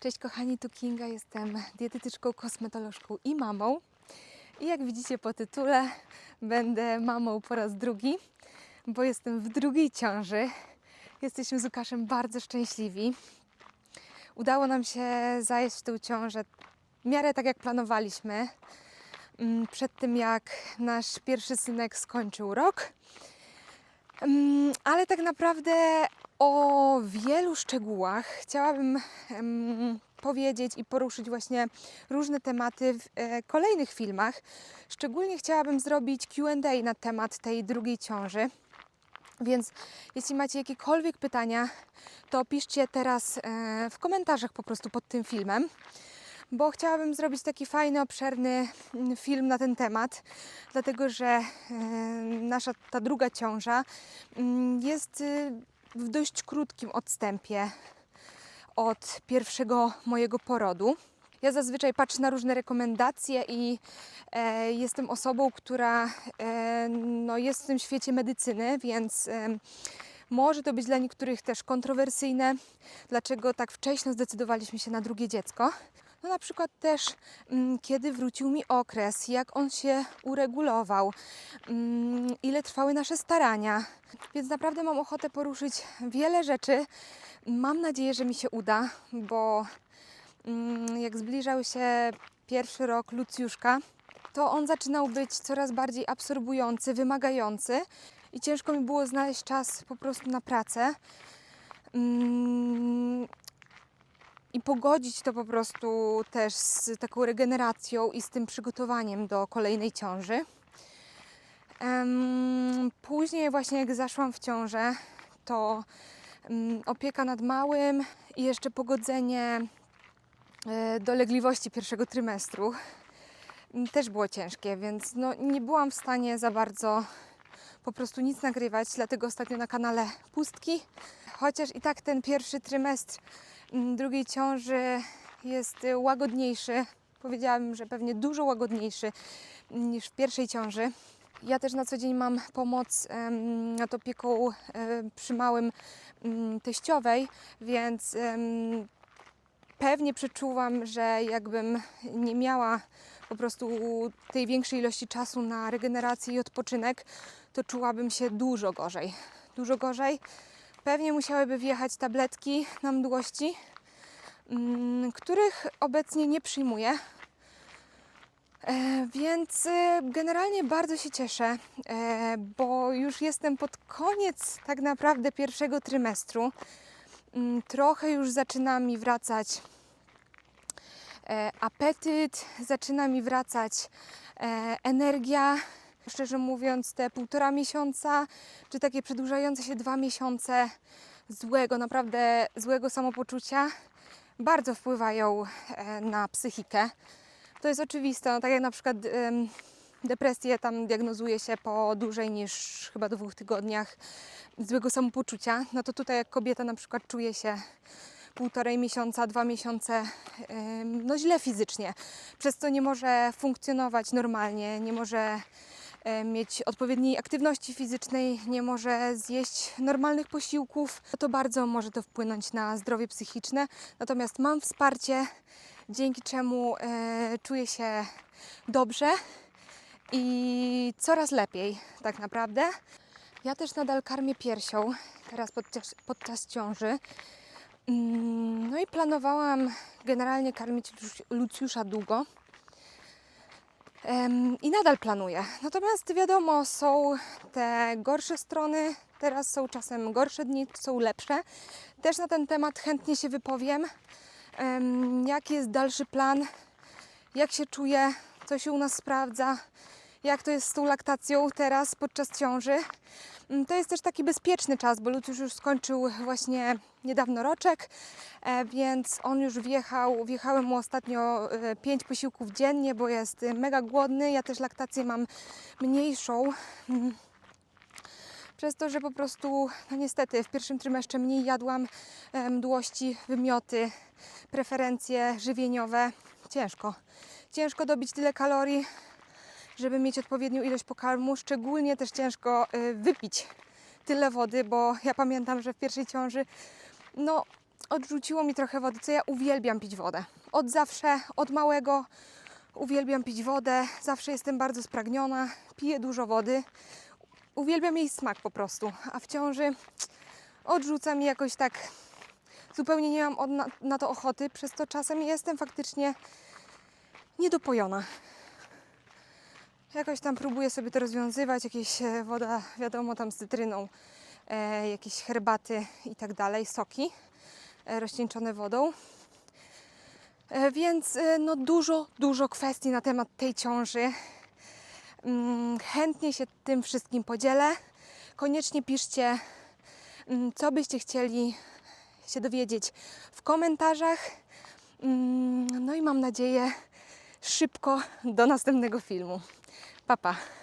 Cześć kochani, tu Kinga, jestem dietetyczką, kosmetolożką i mamą. I jak widzicie po tytule, będę mamą po raz drugi, bo jestem w drugiej ciąży. Jesteśmy z Łukaszem bardzo szczęśliwi. Udało nam się zajść w tę ciążę w miarę tak jak planowaliśmy. Mm, Przed tym jak nasz pierwszy synek skończył rok. Mm, Ale tak naprawdę o wielu szczegółach chciałabym powiedzieć i poruszyć właśnie różne tematy w e, kolejnych filmach. Szczególnie chciałabym zrobić QA na temat tej drugiej ciąży. Więc jeśli macie jakiekolwiek pytania, to piszcie teraz e, w komentarzach po prostu pod tym filmem, bo chciałabym zrobić taki fajny, obszerny mm, film na ten temat, dlatego że e, nasza ta druga ciąża mm, jest y, w dość krótkim odstępie od pierwszego mojego porodu. Ja zazwyczaj patrzę na różne rekomendacje i e, jestem osobą, która e, no, jest w tym świecie medycyny, więc e, może to być dla niektórych też kontrowersyjne, dlaczego tak wcześnie zdecydowaliśmy się na drugie dziecko. No na przykład też, mm, kiedy wrócił mi okres, jak on się uregulował, mm, ile trwały nasze starania. Więc naprawdę mam ochotę poruszyć wiele rzeczy. Mam nadzieję, że mi się uda, bo mm, jak zbliżał się pierwszy rok Lucjuszka, to on zaczynał być coraz bardziej absorbujący, wymagający i ciężko mi było znaleźć czas po prostu na pracę. I pogodzić to po prostu też z taką regeneracją i z tym przygotowaniem do kolejnej ciąży. Później właśnie jak zaszłam w ciążę, to opieka nad małym i jeszcze pogodzenie e, dolegliwości pierwszego trymestru też było ciężkie, więc no, nie byłam w stanie za bardzo po prostu nic nagrywać, dlatego ostatnio na kanale pustki. Chociaż i tak ten pierwszy trymestr mm, drugiej ciąży jest y, łagodniejszy. Powiedziałabym, że pewnie dużo łagodniejszy mm, niż w pierwszej ciąży. Ja też na co dzień mam pomoc nad opieką em, przy małym em, teściowej, więc pewnie przeczuwam, że jakbym nie miała po prostu tej większej ilości czasu na regenerację i odpoczynek, to czułabym się dużo gorzej. Dużo gorzej. Pewnie musiałyby wjechać tabletki na mdłości, mm, których obecnie nie przyjmuję. E, Więc e, generalnie bardzo się cieszę, e, bo już jestem pod koniec tak naprawdę pierwszego trymestru. Mm, Trochę już zaczyna mi wracać e, apetyt, zaczyna mi wracać energia. Szczerze mówiąc, te półtora miesiąca, czy takie przedłużające się dwa miesiące złego, naprawdę złego samopoczucia, bardzo wpływają e, na psychikę. To jest oczywiste, no, tak jak na przykład depresję tam diagnozuje się po dłużej niż chyba dwóch tygodniach złego samopoczucia, no to tutaj jak kobieta na przykład czuje się półtorej miesiąca, dwa miesiące no źle fizycznie, przez co nie może funkcjonować normalnie, nie może mieć odpowiedniej aktywności fizycznej, nie może zjeść normalnych posiłków, to bardzo może to wpłynąć na zdrowie psychiczne. Natomiast mam wsparcie, dzięki czemu e, czuję się dobrze i coraz lepiej tak naprawdę. Ja też nadal karmię piersią, teraz podczas, podczas ciąży. Mm, No i planowałam generalnie karmić Lucjusza długo. I nadal planuję. Natomiast wiadomo, są te gorsze strony, teraz są czasem gorsze dni, są lepsze. Też na ten temat chętnie się wypowiem. Em, Jaki jest dalszy plan? Jak się czuję? Co się u nas sprawdza? Jak to jest z tą laktacją teraz podczas ciąży? Mm, To jest też taki bezpieczny czas, bo Luciusz już skończył właśnie niedawno roczek, e, więc on już wjechał, wjechałem mu ostatnio e, pięć posiłków dziennie, bo jest e, mega głodny. Ja też laktację mam mniejszą. Mm. Przez to, że po prostu, no niestety, w pierwszym trymestrze mniej jadłam e, mdłości, wymioty, preferencje żywieniowe. Ciężko. Ciężko dobić tyle kalorii, żeby mieć odpowiednią ilość pokarmu. Szczególnie też ciężko y, wypić tyle wody, bo ja pamiętam, że w pierwszej ciąży no odrzuciło mi trochę wody, co ja uwielbiam pić wodę. Od zawsze, od małego uwielbiam pić wodę, zawsze jestem bardzo spragniona, piję dużo wody. Uwielbiam jej smak po prostu, a w ciąży odrzuca mi jakoś tak, zupełnie nie mam na to ochoty, przez to czasem jestem faktycznie niedopojona. Jakoś tam próbuję sobie to rozwiązywać, jakieś e, woda, wiadomo, tam z cytryną, e, jakieś herbaty i tak dalej, soki e, rozcieńczone wodą. E, Więc e, no dużo, dużo kwestii na temat tej ciąży. Mm, Chętnie się tym wszystkim podzielę. Koniecznie piszcie, mm, co byście chcieli się dowiedzieć w komentarzach. Mm, No i mam nadzieję szybko do następnego filmu. papá.